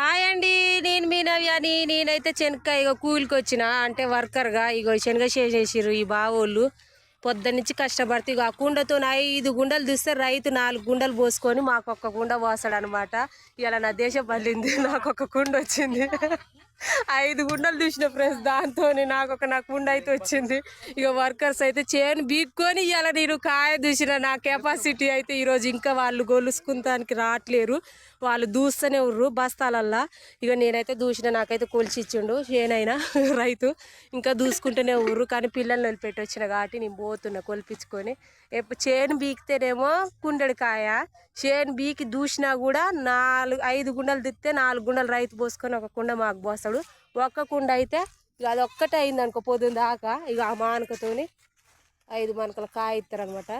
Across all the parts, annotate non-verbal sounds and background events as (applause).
Hi అండి నేను మీ నవ్యాని నేనైతే శనక్కాయ ఇగో కూలికి వచ్చిన అంటే వర్కర్గా ఇగో శనగ చేసేసారు ఈ బావోళ్ళు. పొద్దున్న నుంచి కష్టపడితే ఇగో ఆ కుండతో ఐదు గుండలు తీస్తే రైతు నాలుగు గుండలు పోసుకొని మాకు ఒక్క కుండ పోస్తాడు అనమాట ఇలా నా దేశం పల్లింది నాకు ఒక్క కుండ వచ్చింది. ఐదు గుండలు చూసిన ఫ్రెండ్స్ దాంతో నాకు ఒక నాకు కుండ అయితే వచ్చింది. ఇక వర్కర్స్ అయితే చేను బీక్కొని ఇవాళ నేను కాయ చూసిన నా కెపాసిటీ అయితే ఈరోజు ఇంకా వాళ్ళు గొలుసుకుంటానికి రావట్లేరు వాళ్ళు దూస్తూనే ఉర్రు బస్తాలల్లా. ఇక నేనైతే దూసిన నాకైతే కొలిచి ఇచ్చిండు చేనైనా రైతు. ఇంకా దూసుకుంటూనే ఉర్రు కానీ పిల్లల్ని వదిలిపెట్టి వచ్చిన కాబట్టి నేను పోతున్నా కొలిపించుకొని. ఎప్పుడు చేను బీకితేనేమో కుండెడికాయ చేను బీకి దూసినా కూడా నాలుగు ఐదు గుండలు తిత్తే నాలుగు గుండలు రైతు పోసుకొని ఒక కుండ మాకు పోస్తాడు ఒక్క కుండ అయితే ఇక అది ఒక్కటే అయింది అనుకో పొద్దున్న దాకా ఇక ఆ మానకతోని ఐదు మనకల కాయ ఇస్తారనమాట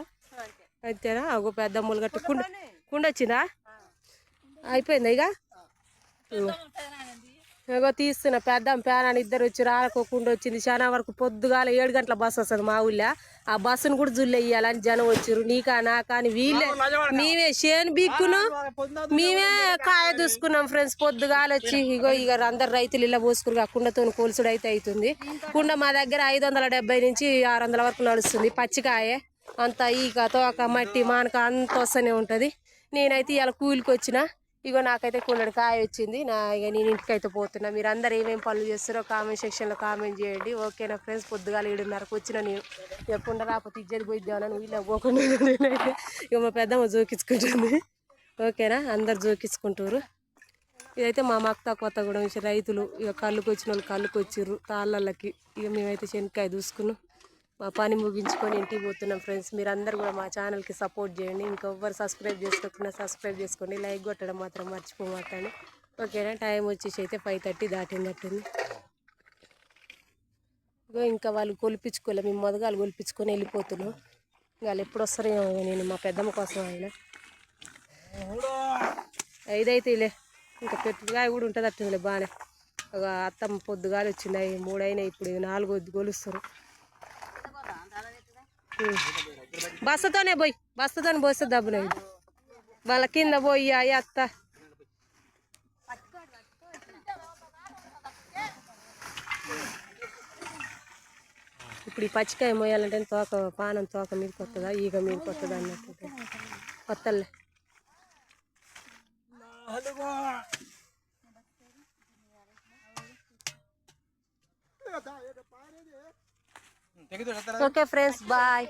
అంతేనా? ఒక పెద్ద ములగట్టు కుండ కుండ వచ్చిందా? అయిపోయిందా ఇక? ఇగో తీస్తున్నా పెద్ద పేనాన్ని ఇద్దరు వచ్చి రాలకోకుండా వచ్చింది. చాలా వరకు పొద్దుగాల ఏడు గంటల బస్సు వస్తుంది మా ఊళ్ళో. ఆ బస్సును కూడా జుల్లు వేయాలని జనం వచ్చారు నీకా నాకా అని వీళ్ళే. మేమే చేను బీక్కును. మేమే కాయ దూసుకున్నాం ఫ్రెండ్స్. పొద్దుగాల వచ్చి ఇగో ఇక అందరు రైతులు ఇలా పోసుకురు కుండతో కోల్సుడు అయితే అవుతుంది కుండ మా దగ్గర ఐదు వందల డెబ్బై నుంచి ఆరు వందల వరకు నడుస్తుంది పచ్చికాయ. అంత ఈక తోక మట్టి మానక అంత వస్తూనే ఉంటుంది. నేనైతే ఇలా కూలికి వచ్చిన. ఇగో నాకైతే కూలడి కాయ వచ్చింది. నా ఇక నేను ఇంటికి అయితే పోతున్నా. మీరు అందరు ఏమేమి పనులు చేస్తారో కామెంట్ సెక్షన్లో కామెంట్ చేయండి. ఓకేనా ఫ్రెండ్స్ పొద్దుగాల ఏడున్నరకు వచ్చిన నేను. ఇక రాకపోతే ఇజ్జది పోయిద్దామని వీళ్ళకి పోకుండా (laughs) నేనైతే ఇక మా పెద్దమ్మ జోకించుకుంటుంది ఓకేనా అందరు జోకించుకుంటారు ఇదైతే మా మక్తా కొత్తగూడెం కూడా రైతులు ఇక కళ్ళుకొచ్చిన వాళ్ళు కళ్ళుకొచ్చిర్రు తాళ్ళకి ఇక మేమైతే శనక్కాయ దూసుకున్నాం. మా పని ముగించుకొని ఇంటికి పోతున్నాం ఫ్రెండ్స్. మీరు అందరు కూడా మా ఛానల్కి సపోర్ట్ చేయండి. ఇంకెవ్వరు సబ్స్క్రైబ్ చేసుకోకుండా సబ్స్క్రైబ్ చేసుకోండి. లైక్ కొట్టడం మాత్రం మర్చిపోమాకండి. ఓకేనా? టైం వచ్చేసి అయితే ఫైవ్ థర్టీ దాటిందట్టుంది. ఇగో ఇంకా వాళ్ళు కొలిపించుకోలే. మేము మొదగాలు కొలిపించుకొని వెళ్ళిపోతున్నాం. వాళ్ళు ఎప్పుడు వస్తారేమో ఏమో నేను మా పెద్దమ్మ కోసం ఆయన. ఐదైతే లే ఇంకా పెట్టుగా కూడా ఉంటుంది అట్టుందిలే బాగానే. ఒక అత్తమ్మ పొద్దుగాలు వచ్చింది అవి మూడైనా ఇప్పుడు. నాలుగు కొలుస్తారు. గొలుస్తారు బస్తతోనే పోయి బస్తతోనే పోస్తే డబ్బులు అయింది వాళ్ళ కింద పోయి అత్త. ఇప్పుడు ఈ పచ్చికాయ మోయాలంటే తోక పానం తోక మీద కొత్తదా ఈగ మీద కొత్తదా అన్నట్టు. కొత్తలే ओके फ्रेंड्स बाय